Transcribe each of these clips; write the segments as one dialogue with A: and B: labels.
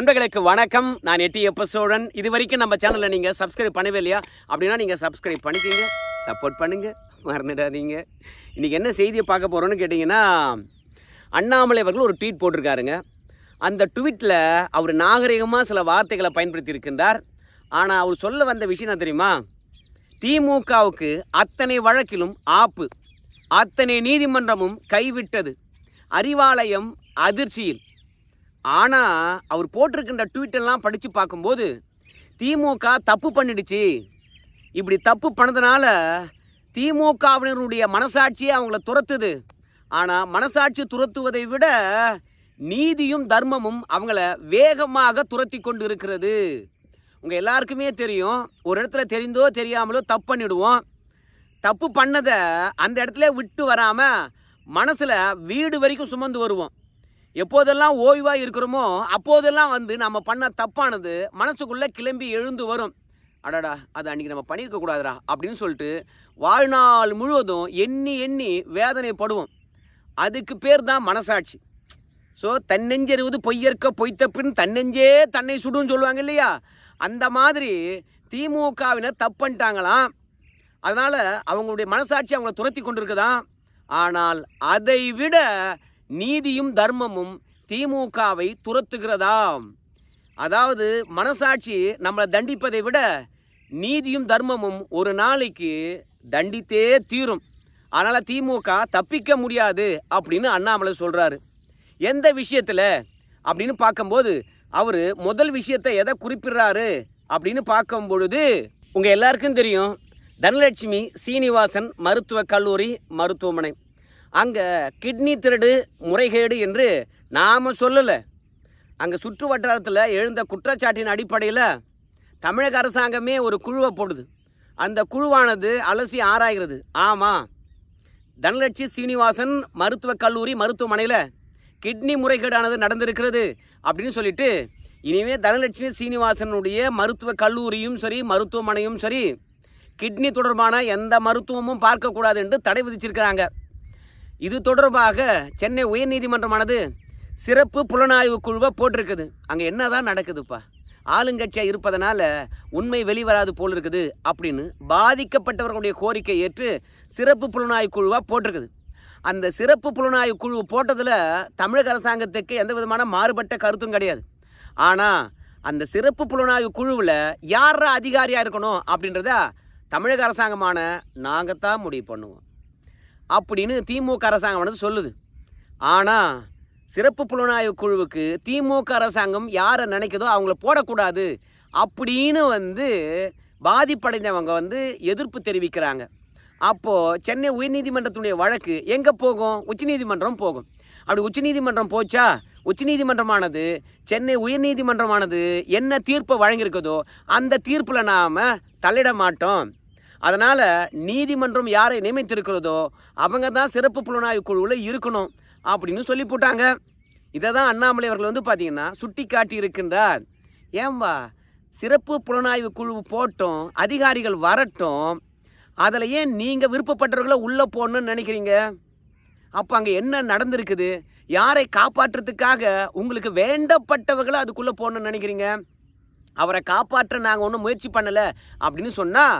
A: நண்பர்களுக்கு வணக்கம். நான் எட்டி எப்ப சோழன் இது வரைக்கும் நம்ம சேனலில் நீங்கள் சப்ஸ்கிரைப் பண்ணவே இல்லையா? அப்படின்னா நீங்கள் சப்ஸ்கிரைப் பண்ணிக்கிங்க. சப்போர்ட் பண்ணுங்கள் மறந்துடாதீங்க. இன்றைக்கி என்ன செய்தியை பார்க்க போகிறோன்னு கேட்டிங்கன்னா அண்ணாமலை அவர்கள் ஒரு ட்வீட் போட்டிருக்காருங்க. அந்த ட்வீட்டில் அவர் நாகரிகமாக சில வார்த்தைகளை பயன்படுத்தி இருக்கின்றார் ஆனால் அவர் சொல்ல வந்த விஷயம் என்ன தெரியுமா? திமுகவுக்கு அத்தனை வழக்கிலும் ஆப்பு. அத்தனை நீதிமன்றமும் கைவிட்டது. அறிவாலயம் அதிர்ச்சியில். ஆனால் அவர் போட்டிருக்கின்ற ட்வீட்டெல்லாம் படித்து பார்க்கும்போது திமுக தப்பு பண்ணிடுச்சு. இப்படி தப்பு பண்ணதுனால திமுகவினருடைய மனசாட்சியை அவங்கள துரத்துது. ஆனால் மனசாட்சி துரத்துவதை விட நீதியும் தர்மமும் அவங்கள வேகமாக துரத்தி கொண்டு இருக்கிறது உங்கள் எல்லாருக்குமே தெரியும் ஒரு இடத்துல தெரிந்தோ தெரியாமலோ தப்பு பண்ணிவிடுவோம் தப்பு பண்ணதை அந்த இடத்துல விட்டு வராமல் மனசில் வீடு வரைக்கும் சுமந்து வருவோம். எப்போதெல்லாம் ஓய்வாக இருக்கிறோமோ அப்போதெல்லாம் வந்து நம்ம பண்ண தப்பானது மனசுக்குள்ளே கிளம்பி எழுந்து வரும். அடாடா அது அன்றைக்கி நம்ம பண்ணியிருக்க கூடாதுடா அப்படின்னு சொல்லிட்டு வாழ்நாள் முழுவதும் எண்ணி எண்ணி வேதனைப்படுவோம். அதுக்கு பேர் தான் மனசாட்சி. ஸோ தன்னெஞ்செறிவது பொய்யற்க பொய்த்த பின் தன்னெஞ்சே தன்னை சுடுன்னு சொல்லுவாங்க இல்லையா? அந்த மாதிரி திமுகவினர் தப்பு பண்ணிட்டாங்களாம். அதனால் அவங்களுடைய மனசாட்சி அவங்கள துரத்தி கொண்டிருக்குதான் ஆனால் அதை விட நீதியும் தர்மமும் திமுகவை துரத்துகிறதாம். அதாவது மனசாட்சி நம்மளை தண்டிப்பதை விட நீதியும் தர்மமும் ஒரு நாளைக்கு தண்டித்தே தீரும். அதனால் திமுக தப்பிக்க முடியாது அப்படின்னு அண்ணாமலை சொல்கிறாரு எந்த விஷயத்தில்? அப்படின்னு பார்க்கும்போது அவர் முதல் விஷயத்தை எதை குறிப்பிடுறாரு? அப்படின்னு பார்க்கும் பொழுது உங்கள் எல்லாருக்கும் தெரியும் தனலட்சுமி சீனிவாசன் மருத்துவக் கல்லூரி மருத்துவமனை. அங்கே கிட்னி திருடு முறைகேடு என்று நாம் சொல்லலை. அங்கே சுற்று வட்டாரத்தில் எழுந்த குற்றச்சாட்டின் அடிப்படையில் தமிழக அரசாங்கமே ஒரு குழுவை போடுது. அந்த குழுவானது அலசி ஆராய்கிறது. ஆமாம் தனலட்சுமி சீனிவாசன் மருத்துவக் கல்லூரி மருத்துவமனையில் கிட்னி முறைகேடானது நடந்திருக்கிறது அப்படின்னு சொல்லிட்டு இனிமே தனலட்சுமி சீனிவாசனுடைய மருத்துவக் கல்லூரியும் சரி மருத்துவமனையும் சரி கிட்னி தொடர்பான எந்த மருத்துவமும் பார்க்கக்கூடாது என்று தடை விதிச்சிருக்கிறாங்க. இது தொடர்பாக சென்னை உயர்நீதிமன்றமானது சிறப்பு புலனாய்வு குழுவை போட்டிருக்குது. அங்கே என்னதான் நடக்குதுப்பா? ஆளுங்கட்சியாக இருப்பதனால உண்மை வெளிவராது போல் இருக்குது அப்படின்னு பாதிக்கப்பட்டவர்களுடைய கோரிக்கை ஏற்று சிறப்பு புலனாய்வு குழுவாக போட்டிருக்குது. அந்த சிறப்பு புலனாய்வு குழு போட்டதில் தமிழக அரசாங்கத்துக்கு எந்த விதமான மாறுபட்ட கருத்தும் கிடையாது. ஆனால் அந்த சிறப்பு புலனாய்வு குழுவில் யார அதிகாரியாக இருக்கணும் அப்படின்றத தமிழக அரசாங்கமான நாங்கள் தான் முடிவு பண்ணுவோம். அப்படின்னு திமுக அரசாங்கம் வந்து சொல்லுது. ஆனால் சிறப்பு புலனாய்வு குழுவுக்கு திமுக அரசாங்கம் யாரை நினைக்குதோ அவங்கள போடக்கூடாது அப்படின்னு வந்து பாதிப்படைந்தவங்க வந்து எதிர்ப்பு தெரிவிக்கிறாங்க. அப்போது சென்னை உயர்நீதிமன்றத்துடைய வழக்கு எங்கே போகும்? உச்சநீதிமன்றம் போகும். அப்படி உச்சநீதிமன்றம் போச்சா? உச்சநீதிமன்றமானது சென்னை உயர்நீதிமன்றமானது என்ன தீர்ப்பை வழங்கியிருக்குதோ அந்த தீர்ப்பில் நாம் தள்ளிட மாட்டோம். அதனால் நீதிமன்றம் யாரை நியமித்திருக்கிறதோ அவங்க தான் சிறப்பு புலனாய்வு குழுவில் இருக்கணும் அப்படின்னு சொல்லி போட்டாங்க. இதை தான் அண்ணாமலை அவர்கள் வந்து பார்த்தீங்கன்னா சுட்டி காட்டி இருக்கின்றார். ஏம்பா சிறப்பு புலனாய்வு குழு போட்டோம் அதிகாரிகள் வரட்டும் அதில் ஏன் நீங்கள் விருப்பப்பட்டவர்களை உள்ளே போடணும்னு நினைக்கிறீங்க? அப்போ அங்கே என்ன நடந்திருக்குது? யாரை காப்பாற்றுறதுக்காக உங்களுக்கு வேண்டப்பட்டவர்களை அதுக்குள்ளே போடணும்னு நினைக்கிறீங்க? அவரை காப்பாற்ற நாங்கள் ஒன்றும் முயற்சி பண்ணலை அப்படின்னு சொன்னால்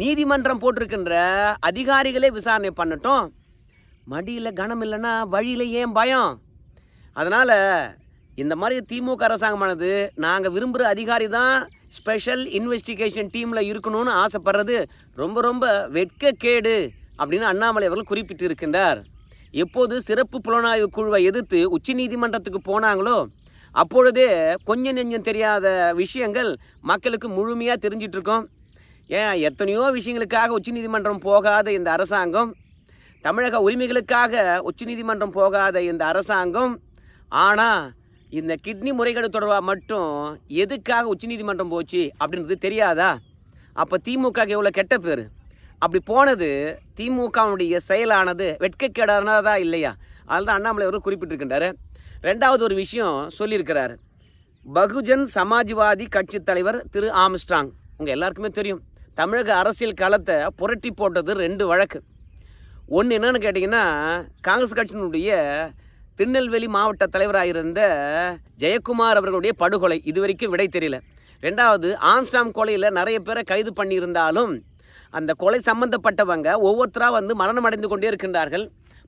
A: நீதிமன்றம் போட்டிருக்கின்ற அதிகாரிகளே விசாரணை பண்ணட்டும். மடியில் கனம் இல்லைன்னா வழியில் ஏன் பயம்? அதனால் இந்த மாதிரி திமுக அரசாங்கமானது நாங்கள் விரும்புகிற அதிகாரி தான் ஸ்பெஷல் இன்வெஸ்டிகேஷன் டீமில் இருக்கணும்னு ஆசைப்படுறது ரொம்ப ரொம்ப வெட்கக்கேடு அப்படின்னு அண்ணாமலை அவர்கள் குறிப்பிட்டு இருக்கின்றார் எப்போது சிறப்பு புலனாய்வு குழுவை எதிர்த்து உச்சநீதிமன்றத்துக்கு போனாங்களோ அப்பொழுதே கொஞ்சம் நெஞ்சம் தெரியாத விஷயங்கள் மக்களுக்கு முழுமையாக தெரிஞ்சிட்ருக்கோம் ஏன் எத்தனையோ விஷயங்களுக்காக உச்சநீதிமன்றம் போகாத இந்த அரசாங்கம் தமிழக உரிமைகளுக்காக உச்சநீதிமன்றம் போகாத இந்த அரசாங்கம் ஆனால் இந்த கிட்னி முறைகேடு தொடர்பாக மட்டும் எதுக்காக உச்சநீதிமன்றம் போச்சு அப்படின்றது தெரியாதா? அப்போ திமுக எவ்வளோ கெட்ட பேர்? அப்படி போனது திமுகவுடைய செயலானது வெட்கக்கேடானதா இல்லையா? அதில் தான் அண்ணாமலை அவர்கள் குறிப்பிட்டிருக்கின்றார். ரெண்டாவது ஒரு விஷயம் சொல்லியிருக்கிறார். பகுஜன் சமாஜ்வாதி கட்சி தலைவர் திரு ஆம்ஸ்ட்ராங். உங்கள் எல்லாருக்குமே தெரியும். தமிழக அரசியல் களத்தை புரட்டி போட்டது ரெண்டு வழக்கு. ஒன்று என்னன்னு கேட்டிங்கன்னா காங்கிரஸ் கட்சியினுடைய திருநெல்வேலி மாவட்ட தலைவராக இருந்த ஜெயக்குமார் அவர்களுடைய படுகொலை இது வரைக்கும் விடை தெரியல. ரெண்டாவது ஆம்ஸ்டாம் கொலையில் நிறைய பேரை கைது பண்ணியிருந்தாலும் அந்த கொலை சம்பந்தப்பட்டவங்க ஒவ்வொருத்தராக வந்து மரணம் அடைந்து கொண்டே இருக்கின்றார்கள்.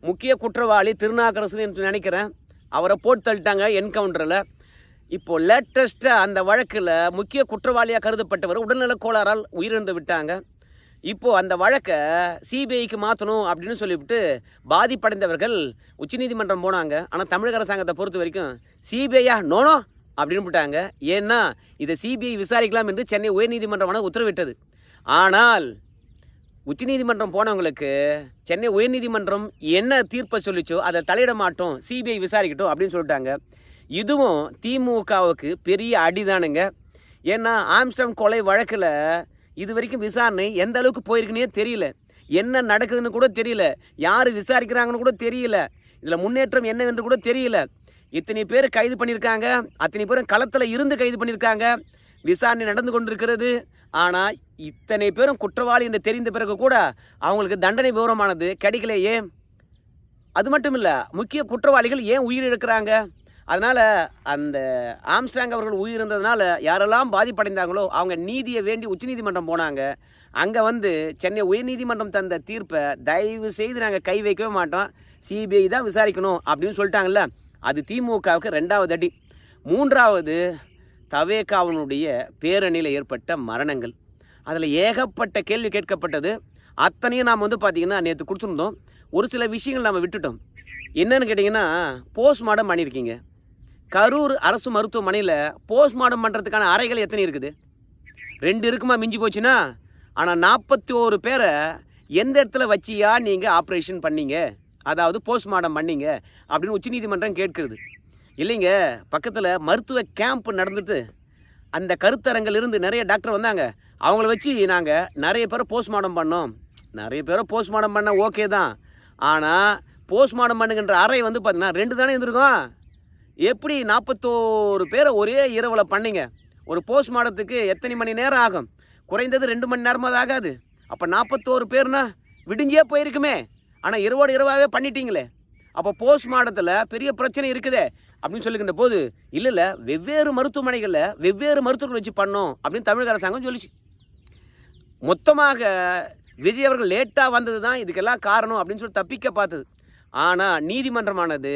A: முக்கிய குற்றவாளி திருநாகரசன் என்று நினைக்கிறேன். அவரை போட்டு தள்ளிட்டாங்க என்கவுண்டரில். இப்போ லேட்டஸ்ட்டாக அந்த வழக்கில் முக்கிய குற்றவாளியாக கருதப்பட்டவர் உடல்நலக் கோளாறால் உயிரிழந்து விட்டாங்க. இப்போது அந்த வழக்கை சிபிஐக்கு மாற்றணும் அப்படின்னு சொல்லிவிட்டு பாதிப்படைந்தவர்கள் உச்சநீதிமன்றம் போனாங்க. ஆனால் தமிழக அரசாங்கத்தை பொறுத்த வரைக்கும் சிபிஐயா நோனோ அப்படின்னு விட்டாங்க. ஏன்னா இதை சிபிஐ விசாரிக்கலாம் என்று சென்னை உயர்நீதிமன்றமான உத்தரவிட்டது. ஆனால் உச்சநீதிமன்றம் போனவங்களுக்கு சென்னை உயர்நீதிமன்றம் என்ன தீர்ப்பை சொல்லிச்சோ அதை தலையிட மாட்டோம். சிபிஐ விசாரிக்கட்டும் அப்படின்னு சொல்லிட்டாங்க. இதுவும் திமுகவுக்கு பெரிய அடிதானுங்க ஏன்னா ஆம்ஸ்டம் கொலை வழக்கில் இது வரைக்கும் விசாரணை எந்த அளவுக்கு போயிருக்குன்னே தெரியல. என்ன நடக்குதுன்னு கூட தெரியல. யார் விசாரிக்கிறாங்கன்னு கூட தெரியல. இதில் முன்னேற்றம் என்னவென்று கூட தெரியல. இத்தனை பேர் கைது பண்ணியிருக்காங்க. அத்தனை பேரும் களத்தில் இருந்து கைது பண்ணியிருக்காங்க. விசாரணை நடந்து கொண்டிருக்கிறது. ஆனால் இத்தனை பேரும் குற்றவாளி என்று தெரிந்த பிறகு கூட அவங்களுக்கு தண்டனை விவரமானது கிடைக்கலையே. அது மட்டும் இல்லை முக்கிய குற்றவாளிகள் ஏன் உயிரிழக்கிறாங்க அதனால் அந்த ஆம்ஸ்டாங் அவர்கள் உயிரிழந்ததுனால யாரெல்லாம் பாதிப்படைந்தாங்களோ அவங்க நீதியை வேண்டி உச்சநீதிமன்றம் போனாங்க. அங்கே வந்து சென்னை உயர்நீதிமன்றம் தந்த தீர்ப்பை தயவு செய்து நாங்கள் கை வைக்கவே மாட்டோம். சிபிஐ தான் விசாரிக்கணும் அப்படின்னு சொல்லிட்டாங்கல்ல. அது திமுகவுக்கு ரெண்டாவது அடி. மூன்றாவது தவேகாவனுடைய பேரணியில் ஏற்பட்ட மரணங்கள். அதில் ஏகப்பட்ட கேள்வி கேட்கப்பட்டது. அத்தனையும் நாம் வந்து பார்த்திங்கன்னா நேற்று கொடுத்துருந்தோம். ஒரு சில விஷயங்கள் நம்ம விட்டுட்டோம். என்னன்னு கேட்டிங்கன்னா போஸ்ட்மார்ட்டம் பண்ணியிருக்கீங்க. கரூர் அரசு மருத்துவமனையில் போஸ்ட்மார்ட்டம் பண்ணுறதுக்கான அறைகள் எத்தனை இருக்குது? ரெண்டு இருக்குமா மிஞ்சி போச்சுன்னா? ஆனால் நாற்பத்தி ஓரு பேரை எந்த இடத்துல வச்சியா நீங்கள் ஆப்ரேஷன் பண்ணீங்க? அதாவது போஸ்ட்மார்ட்டம் பண்ணீங்க அப்படின்னு உச்சநீதிமன்றம் கேட்கிறது. இல்லைங்க பக்கத்தில் மருத்துவ கேம்ப் நடந்துட்டு அந்த கருத்தரங்கில் இருந்து நிறைய டாக்டர் வந்தாங்க. அவங்கள வச்சு நாங்கள் நிறைய பேரை போஸ்ட்மார்ட்டம் பண்ணோம். நிறைய பேரை போஸ்ட்மார்ட்டம் பண்ண ஓகே தான். ஆனால் போஸ்ட்மார்ட்டம் பண்ணுங்கன்ற அறை வந்து பார்த்தீங்கன்னா ரெண்டு தானே இருந்திருக்கும். எப்படி நாற்பத்தோரு பேரை ஒரே இரவில் பண்ணீங்க? ஒரு போஸ்ட் மாடத்துக்கு எத்தனை மணி நேரம் ஆகும்? குறைந்தது ரெண்டு மணி நேரமாவது ஆகாது. அப்போ நாற்பத்தோரு பேர்னா விடிஞ்சே போயிருக்குமே. ஆனால் இரவோடு இரவாகவே பண்ணிட்டீங்களே. அப்போ போஸ்ட் மாடத்தில் பெரிய பிரச்சனை இருக்குதே அப்படின்னு சொல்லிக்கின்ற போது இல்லை இல்லை வெவ்வேறு மருத்துவமனைகளில் வெவ்வேறு மருத்துவர்கள் வச்சு பண்ணோம் அப்படின்னு தமிழக அரசாங்கம் சொல்லிச்சு. மொத்தமாக விஜய் அவர்கள் லேட்டாக வந்தது தான் இதுக்கெல்லாம் காரணம் அப்படின்னு சொல்லி தப்பிக்க பார்த்தது. ஆனால் நீதிமன்றமானது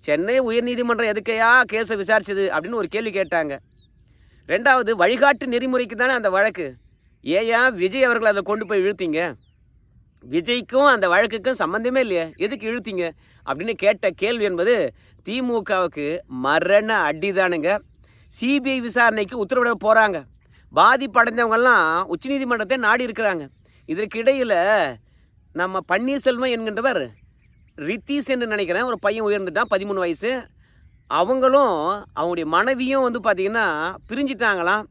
A: சென்னை உயர்நீதிமன்றம் எதுக்கையா கேஸை விசாரிச்சது அப்படின்னு ஒரு கேள்வி கேட்டாங்க. ரெண்டாவது வழிகாட்டு நெறிமுறைக்கு தானே அந்த வழக்கு? ஏயா விஜய் அவர்கள் அதை கொண்டு போய் இழுத்தீங்க? விஜய்க்கும் அந்த வழக்குக்கும் சம்மந்தமே இல்லையே. எதுக்கு இழுத்தீங்க? அப்படின்னு கேட்ட கேள்வி என்பது திமுகவுக்கு மரண அடிதானுங்க. சிபிஐ விசாரணைக்கு உத்தரவிட போகிறாங்க பாதிப்படைந்தவங்கெல்லாம் உச்சநீதிமன்றத்தை நாடி இருக்கிறாங்க. இதற்கிடையில் நம்ம பன்னீர்செல்வம் என்கின்றவர் ரித்தீஸ் என்று நினைக்கிறேன். ஒரு பையன் உயர்ந்துட்டான் பதிமூணு வயசு. அவங்களும் அவங்களுடைய மனைவியும் வந்து பார்த்திங்கன்னா பிரிஞ்சிட்டாங்களாம்.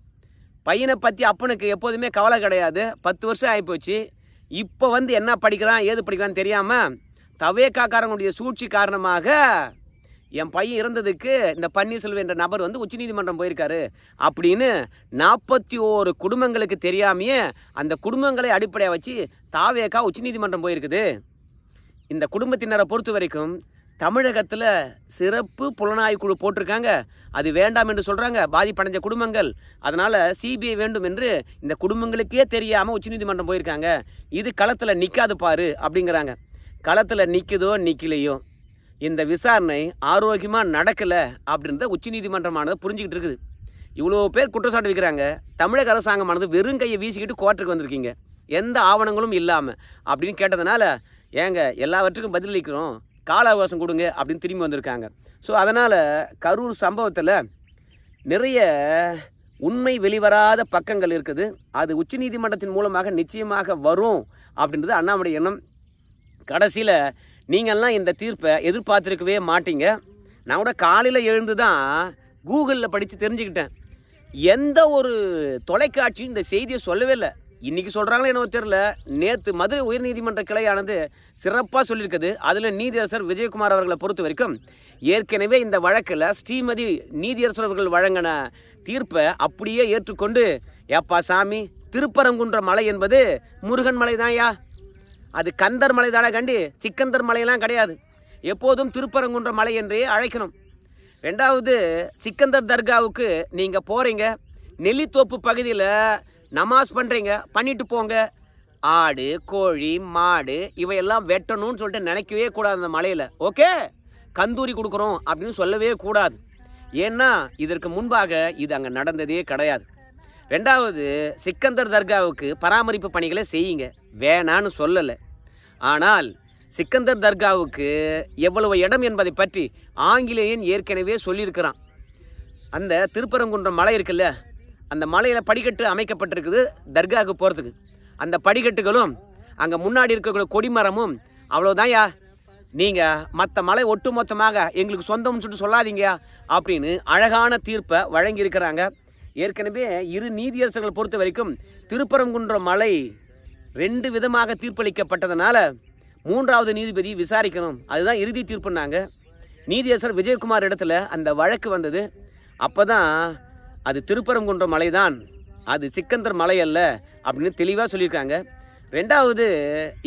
A: பையனை பற்றி அப்பனுக்கு எப்போதுமே கவலை கிடையாது. பத்து வருஷம் ஆகிப்போச்சு இப்போ வந்து என்ன படிக்கிறான் ஏது படிக்கிறான்னு தெரியாமல் தவேக்காக்காரங்களுடைய சூழ்ச்சி காரணமாக என் பையன் இறந்ததுக்கு இந்த பன்னீர்செல்வம் என்ற நபர் வந்து உச்சநீதிமன்றம் போயிருக்காரு அப்படின்னு நாற்பத்தி ஓரு குடும்பங்களுக்கு தெரியாமையே அந்த குடும்பங்களை அடிப்படையாக வச்சு தாவேக்கா உச்சநீதிமன்றம் போயிருக்குது. இந்த குடும்பத்தினரை பொறுத்த வரைக்கும் தமிழகத்தில் சிறப்பு புலனாய்வு குழு போட்டிருக்காங்க. அது வேண்டாம் என்று சொல்கிறாங்க பாதிப்படைஞ்ச குடும்பங்கள். அதனால் சிபிஐ வேண்டும் என்று இந்த குடும்பங்களுக்கே தெரியாமல் உச்சநீதிமன்றம் போயிருக்காங்க. இது களத்தில் நிற்காது பாரு அப்படிங்கிறாங்க. களத்தில் நிற்குதோ நிற்கலையோ இந்த விசாரணை ஆரோக்கியமாக நடக்கலை அப்படின்றத உச்சநீதிமன்றமானது புரிஞ்சுக்கிட்டு இருக்குது. இவ்வளோ பேர் குற்றச்சாட்டு வைக்கிறாங்க. தமிழக அரசாங்கமானது வெறும் கையை வீசிக்கிட்டு கோர்ட்டுக்கு வந்திருக்கீங்க. எந்த ஆவணங்களும் இல்லாமல் அப்படின்னு கேட்டதுனால ஏங்க எல்லாவற்றுக்கும் பதிலளிக்கிறோம். கால அவகாசம் கொடுங்க அப்படின்னு திரும்பி வந்திருக்காங்க. ஸோ அதனால் கரூர் சம்பவத்தில் நிறைய உண்மை வெளிவராத பக்கங்கள் இருக்குது. அது உச்சநீதிமன்றத்தின் மூலமாக நிச்சயமாக வரும் அப்படின்றது அண்ணாமலை எண்ணம். கடைசியில் நீங்கள்லாம் இந்த தீர்ப்பை எதிர்பார்த்துருக்கவே மாட்டீங்க. நான் கூட காலையில் எழுந்து தான் கூகுளில் படித்து தெரிஞ்சுக்கிட்டேன். எந்த ஒரு தொலைக்காட்சியும் இந்த செய்தியை சொல்லவே இல்லை. இன்றைக்கி சொல்கிறாங்களே என்னவோ தெரில நேற்று மதுரை உயர்நீதிமன்ற கிளையானது சிறப்பாக சொல்லியிருக்குது. அதில் நீதியரசர் விஜயகுமார் அவர்களை பொறுத்த வரைக்கும் ஏற்கனவே இந்த வழக்கில் ஸ்ரீமதி நீதியரசர் அவர்கள் வழங்கின தீர்ப்பை அப்படியே ஏற்றுக்கொண்டு ஏப்பா சாமி திருப்பரங்குன்ற மலை என்பது முருகன் மலை தான்யா அது கந்தர் மலை தானே கண்டி சிக்கந்தர் மலையெல்லாம் கிடையாது. எப்போதும் திருப்பரங்குன்ற மலை என்றே அழைக்கணும். ரெண்டாவது சிக்கந்தர் தர்காவுக்கு நீங்கள் போகிறீங்க நெல்லித்தோப்பு பகுதியில் நமாஸ் பண்ணுறீங்க பண்ணிட்டு போங்க. ஆடு கோழி மாடு இவையெல்லாம் வெட்டணும்னு சொல்லிட்டு நினைக்கவே கூடாது அந்த மலையில். ஓகே? கந்தூரி கொடுக்குறோம் அப்படின்னு சொல்லவே கூடாது. ஏன்னா இதற்கு முன்பாக இது அங்கே நடந்ததே கிடையாது. ரெண்டாவது சிக்கந்தர் தர்காவுக்கு பராமரிப்பு பணிகளை செய்யுங்க. வேணான்னு சொல்லலை. ஆனால் சிக்கந்தர் தர்காவுக்கு எவ்வளவு இடம் என்பதை பற்றி ஆங்கிலேயன் ஏற்கனவே சொல்லியிருக்கிறான். அந்த திருப்பரங்குன்றம் மலை இருக்குல்ல அந்த மலையில் படிக்கட்டு அமைக்கப்பட்டிருக்குது தர்காவுக்கு போகிறதுக்கு அந்த படிக்கட்டுகளும் அங்கே முன்னாடி இருக்கக்கூடிய கொடிமரமும் அவ்வளோதான்யா நீங்கள் மற்ற மலை ஒட்டு மொத்தமாக எங்களுக்கு சொந்தம்னு சொல்லிட்டு சொல்லாதீங்க அப்படின்னு அழகான தீர்ப்பை வழங்கியிருக்கிறாங்க. ஏற்கனவே இரு நீதியரசர்கள் பொறுத்த வரைக்கும் திருப்பரங்குன்றம் மலை ரெண்டு விதமாக தீர்ப்பளிக்கப்பட்டதுனால மூன்றாவது நீதிபதி விசாரிக்கணும். அதுதான் இறுதி தீர்ப்புனாங்க நீதியரசர் விஜயகுமார் இடத்துல அந்த வழக்கு வந்தது. அப்போ தான் அது திருப்பரங்குன்ற மலை தான் அது சிக்கந்தர் மலை அல்ல அப்படின்னு தெளிவாக சொல்லியிருக்காங்க. ரெண்டாவது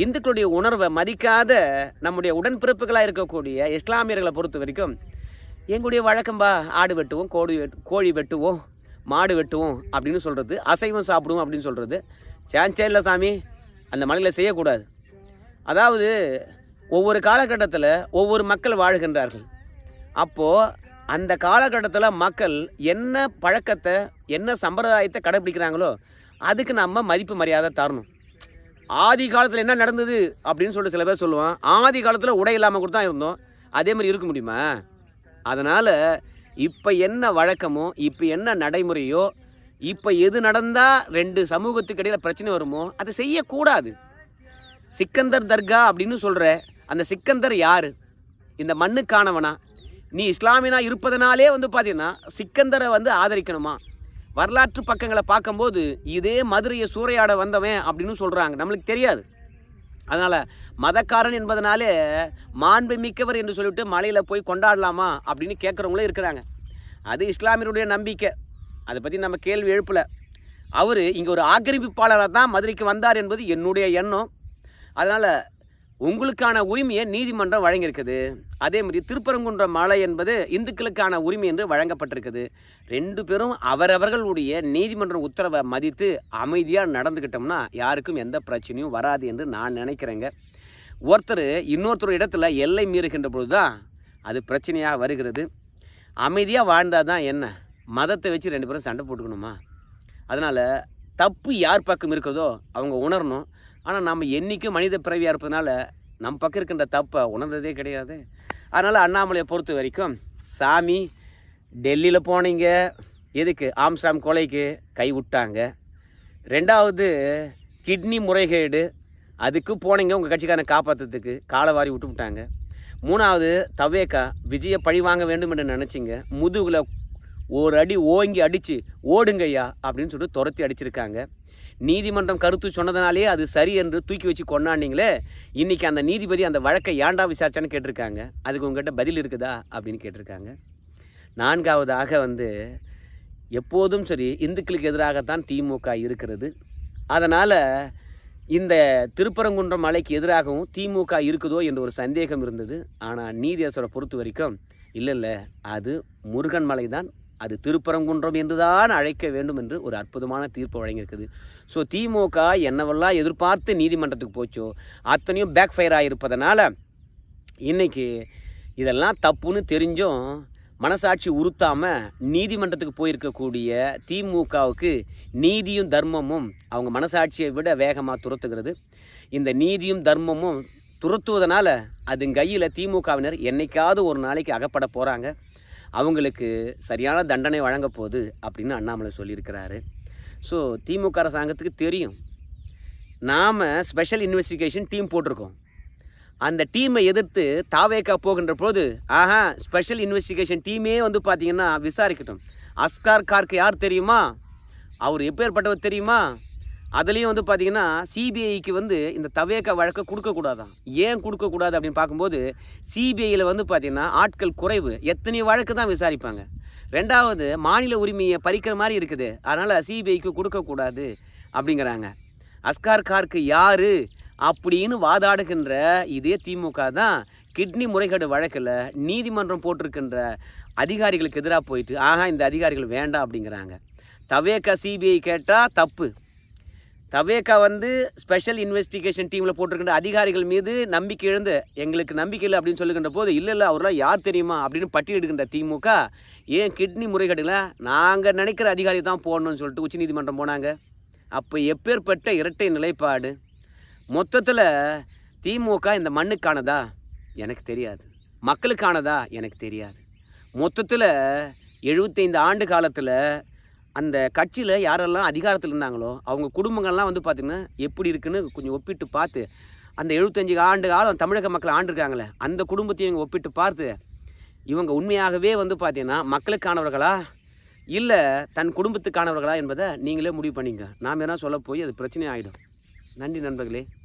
A: இந்துக்களுடைய உணர்வை மதிக்காத நம்முடைய உடன்பிறப்புகளாக இருக்கக்கூடிய இஸ்லாமியர்களை பொறுத்த வரைக்கும் எங்களுடைய வழக்கம்பா ஆடு வெட்டுவோம் கோழி வெட்டு கோழி வெட்டுவோம் மாடு வெட்டுவோம் அப்படின்னு சொல்கிறது அசைவம் சாப்பிடுவோம் அப்படின்னு சொல்கிறது சான்சே இல்லை சாமி அந்த மலையில் செய்யக்கூடாது. அதாவது ஒவ்வொரு காலகட்டத்தில் ஒவ்வொரு மக்கள் வாழ்கின்றார்கள். அப்போது அந்த காலகட்டத்தில் மக்கள் என்ன பழக்கத்தை என்ன சம்பிரதாயத்தை கடைப்பிடிக்கிறாங்களோ அதுக்கு நம்ம மதிப்பு மரியாதை தரணும். ஆதி காலத்தில் என்ன நடந்தது அப்படின்னு சொல்லிட்டு சில பேர் சொல்லுவான் ஆதி காலத்தில் உடை இல்லாமல் கூட தான் இருந்தோம். அதே மாதிரி இருக்க முடியுமா? அதனால் இப்போ என்ன வழக்கமோ இப்போ என்ன நடைமுறையோ இப்போ எது நடந்தால் ரெண்டு சமூகத்துக்கு இடையில் பிரச்சனை வருமோ அதை செய்யக்கூடாது. சிக்கந்தர் தர்கா அப்படின்னு சொல்கிற அந்த சிக்கந்தர் யார்? இந்த மண்ணுக்கானவனா? நீ இஸ்லாமியனா இருப்பதனாலே வந்து பார்த்தீங்கன்னா சிக்கந்தரை வந்து ஆதரிக்கணுமா? வரலாற்று பக்கங்களை பார்க்கும்போது இதே மதுரையை சூறையாட வந்தவன் அப்படின்னு சொல்கிறாங்க நம்மளுக்கு தெரியாது. அதனால் மதக்காரன் என்பதனாலே மாண்பு மிக்கவர் என்று சொல்லிட்டு மலையில் போய் கொண்டாடலாமா அப்படின்னு கேட்குறவங்களும் இருக்கிறாங்க. அது இஸ்லாமியருடைய நம்பிக்கை. அதை பற்றி நம்ம கேள்வி எழுப்பலை. அவர் இங்கே ஒரு ஆக்கிரமிப்பாளராக தான் மதுரைக்கு வந்தார் என்பது என்னுடைய எண்ணம். அதனால் உங்களுக்கான உரிமையை நீதிமன்றம் வழங்கியிருக்குது. அதே மாதிரி திருப்பரங்குன்ற மலை என்பது இந்துக்களுக்கான உரிமை என்று வழங்கப்பட்டிருக்குது. ரெண்டு பேரும் அவரவர்களுடைய நீதிமன்றம் உத்தரவை மதித்து அமைதியாக நடந்துக்கிட்டோம்னா யாருக்கும் எந்த பிரச்சனையும் வராது என்று நான் நினைக்கிறேங்க. ஒருத்தர் இன்னொருத்தர் இடத்துல எல்லை மீறுகின்ற பொழுது தான் அது பிரச்சனையாக வருகிறது. அமைதியாக வாழ்ந்தால் தான் என்ன? மதத்தை வச்சு ரெண்டு பேரும் சண்டை போட்டுக்கணுமா? அதனால் தப்பு யார் பக்கம் இருக்கிறதோ அவங்க உணரணும். ஆனால் நம்ம என்றைக்கும் மனித பிறவியாக இருப்பதனால நம்ம பக்கம் இருக்கின்ற தப்பை உணர்ந்ததே கிடையாது. அதனால் அண்ணாமலையை பொறுத்த வரைக்கும் சாமி டெல்லியில் போனீங்க. எதுக்கு? ஆம்ஸ்டாம் கொலைக்கு கை விட்டாங்க. ரெண்டாவது கிட்னி முறைகேடு. அதுக்கு போனீங்க உங்கள் கட்சிக்காரனை காப்பாற்றுறதுக்கு காலை வாரி விட்டு விட்டாங்க. மூணாவது தவேக்கா விஜயை பழி வாங்க வேண்டும் என்று நினச்சிங்க. முதுகில் ஒரு அடி ஓங்கி அடித்து ஓடுங்கய்யா அப்படின்னு சொல்லிட்டு துரத்தி அடிச்சிருக்காங்க. நீதிமன்றம் கருத்து சொன்னதுனாலே அது சரி என்று தூக்கி வச்சு கொண்டாண்டிங்களே இன்றைக்கி அந்த நீதிபதி அந்த வழக்கை ஏன்டா விசாரிச்சான்னு கேட்டிருக்காங்க. அதுக்கு உங்ககிட்ட பதில் இருக்குதா அப்படின்னு கேட்டிருக்காங்க. நான்காவதாக வந்து எப்போதும் சரி இந்துக்களுக்கு எதிராகத்தான் திமுக இருக்கிறது. அதனால் இந்த திருப்பரங்குன்றம் மலைக்கு எதிராகவும் திமுக இருக்குதோ என்ற ஒரு சந்தேகம் இருந்தது. ஆனால் நீதியரசரை பொறுத்த வரைக்கும் இல்லை இல்லை அது முருகன் மலை தான் அது திருப்பரங்குன்றம் என்றுதான் அழைக்க வேண்டும் என்று ஒரு அற்புதமான தீர்ப்பு வழங்கியிருக்குது. ஸோ திமுக என்னவெல்லாம் எதிர்பார்த்து நீதிமன்றத்துக்கு போச்சோ அத்தனையும் பேக் ஃபயர் ஆகியிருப்பதனால் இன்றைக்கி இதெல்லாம் தப்புன்னு தெரிஞ்சும் மனசாட்சி உறுத்தாமல் நீதிமன்றத்துக்கு போயிருக்கக்கூடிய திமுகவுக்கு நீதியும் தர்மமும் அவங்க மனசாட்சியை விட வேகமாக துரத்துகிறது. இந்த நீதியும் தர்மமும் துரத்துவதனால அது கையில் திமுகவினர் என்றைக்காவது ஒரு நாளைக்கு அகப்பட போகிறாங்க அவங்களுக்கு சரியான தண்டனை வழங்க போகுது அப்படின்னு அண்ணாமலை சொல்லியிருக்கிறாரு. ஸோ திமுக அரசாங்கத்துக்கு தெரியும். நாம் ஸ்பெஷல் இன்வெஸ்டிகேஷன் டீம் போட்டிருக்கோம். அந்த டீமை எதிர்த்து தாவேக்கா போகின்ற போது ஆஹா ஸ்பெஷல் இன்வெஸ்டிகேஷன் டீமே வந்து பார்த்தீங்கன்னா விசாரிக்கட்டும். அஸ்கார் கார்க்கு யார் தெரியுமா? அவர் எப்பேற்பட்டவர் தெரியுமா? அதுலேயும் வந்து பார்த்திங்கன்னா சிபிஐக்கு வந்து இந்த தவேக்கா வழக்கை கொடுக்கக்கூடாதான் ஏன் கொடுக்கக்கூடாது அப்படின்னு பார்க்கும்போது சிபிஐயில் வந்து பார்த்திங்கன்னா ஆட்கள் குறைவு. எத்தனை வழக்கு தான் விசாரிப்பாங்க. ரெண்டாவது மாநில உரிமையை பறிக்கிற மாதிரி இருக்குது. அதனால் சிபிஐக்கு கொடுக்கக்கூடாது அப்படிங்கிறாங்க. அஸ்கார் கார்க்கு யார் அப்படின்னு வாதாடுகின்ற இதே திமுக தான் கிட்னி முறைகேடு வழக்கில் நீதிமன்றம் போட்டிருக்கின்ற அதிகாரிகளுக்கு எதிராக போயிட்டு ஆஹா இந்த அதிகாரிகள் வேண்டாம் அப்படிங்கிறாங்க. தவேக்கா சிபிஐ கேட்டால் தப்பு. தவேக்கா வந்து ஸ்பெஷல் இன்வெஸ்டிகேஷன் டீமில் போட்டிருக்கின்ற அதிகாரிகள் மீது நம்பிக்கை இழந்து எங்களுக்கு நம்பிக்கை இல்லை அப்படின்னு சொல்லுகின்ற போது இல்லை இல்லை அவரெல்லாம் யார் தெரியுமா? அப்படின்னு பட்டியலிடுகின்ற திமுக ஏன் கிட்னி முறைகேடுல நாங்கள் நினைக்கிற அதிகாரி தான் போடணும்னு சொல்லிட்டு உச்சநீதிமன்றம் போனாங்க. அப்போ எப்பேற்பட்ட இரட்டை நிலைப்பாடு? மொத்தத்தில் திமுக இந்த மண்ணுக்கானதா? எனக்கு தெரியாது. மக்களுக்கானதா? எனக்கு தெரியாது. மொத்தத்தில் எழுபத்தைந்து ஆண்டு காலத்தில் அந்த கட்சியில் யாரெல்லாம் அதிகாரத்தில் இருந்தாங்களோ அவங்க குடும்பங்கள்லாம் வந்து பார்த்திங்கன்னா எப்படி இருக்குன்னு கொஞ்சம் ஒப்பிட்டு பார்த்து அந்த எழுபத்தஞ்சு ஆண்டு காலம் தமிழக மக்கள் ஆண்டிருக்காங்களே அந்த குடும்பத்தையும் இவங்க ஒப்பிட்டு பார்த்து இவங்க உண்மையாகவே வந்து பார்த்தீங்கன்னா மக்களுக்கானவர்களா? இல்லை தன் குடும்பத்துக்கானவர்களா என்பதை நீங்களே முடிவு பண்ணிங்க நாம் என்ன சொல்ல போய் அது பிரச்சனை ஆகிடும் நன்றி நண்பர்களே.